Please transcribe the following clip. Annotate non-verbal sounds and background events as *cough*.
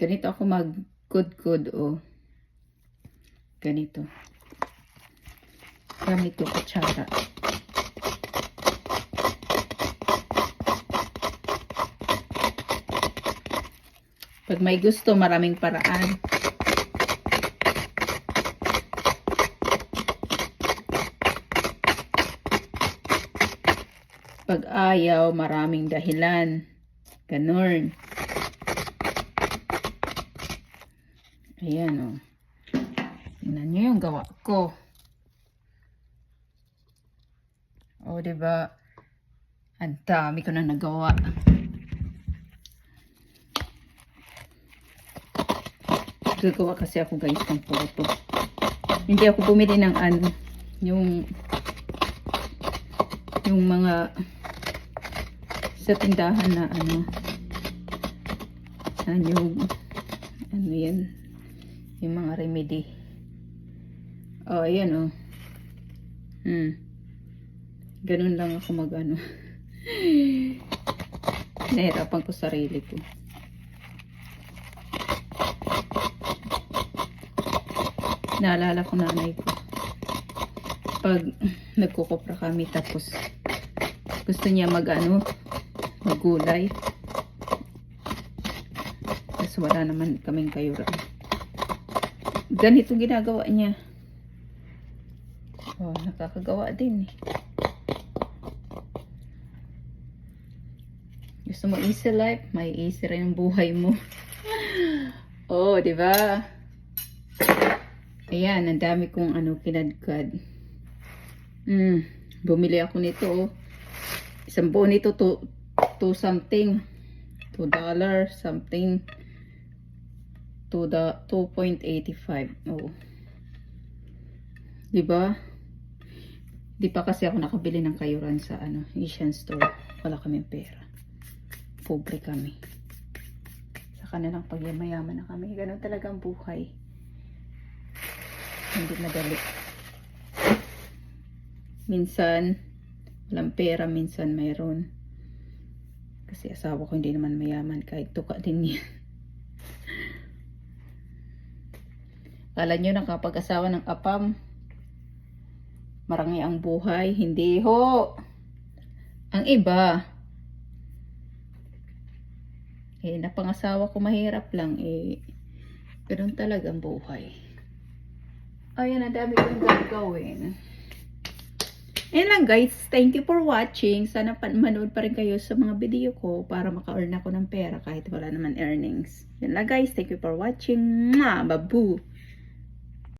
Ganito ako mag-good-good, oh. Ganito. Gamit ko kutsara. Pag may gusto, maraming paraan. Pag ayaw, maraming dahilan. Ganun. Ayan, oh. Tingnan nyo yung gawa ko. O, oh, diba? Ang dami ko na nagawa. Gagawa kasi ako guys ng photo. Hindi ako bumili ng ano, yung yung mga sa tindahan na ano ano yung ano yan yung mga remedy. Oh ayan oh. Hmm. Ganun lang ako mag ano *laughs* nahirapan ko sarili ko. Naalala ko nanay ko. Pag nagkukopra kami tapos gusto niya mag ano maggulay tapos wala naman kaming kayura ganito ginagawa niya. Oh nakakagawa din eh. Gusto mo easy life? May easy rin ang buhay mo. *laughs* Oh di ba? Ayan ang dami kong ano kinadkad. Hmm bumili ako nito oh. Isang buo nito to, to something. To dollar something to the 2.85 oh di ba di pa kasi ako nakabili ng kayuran sa ano Asian store. Wala kaming pera. Pobre kami. Saka na lang na kami. Ganun talaga ang buhay. Hindi madali. Minsan walang pera, minsan mayroon. Kasi asawa ko hindi naman mayaman, kahit tuka din niya. Kala nyo nakapag-asawa ng apam, marangi ang buhay. Hindi ho! Ang iba, eh, napangasawa ko mahirap lang, eh, ganun talaga ang buhay. Ayan, ang dami kong gagawin. Ayan lang guys, thank you for watching. Sana manood pa rin kayo sa mga video ko para maka-earn ako ng pera kahit wala naman earnings. Yan lang guys, thank you for watching. Mwah! Babu!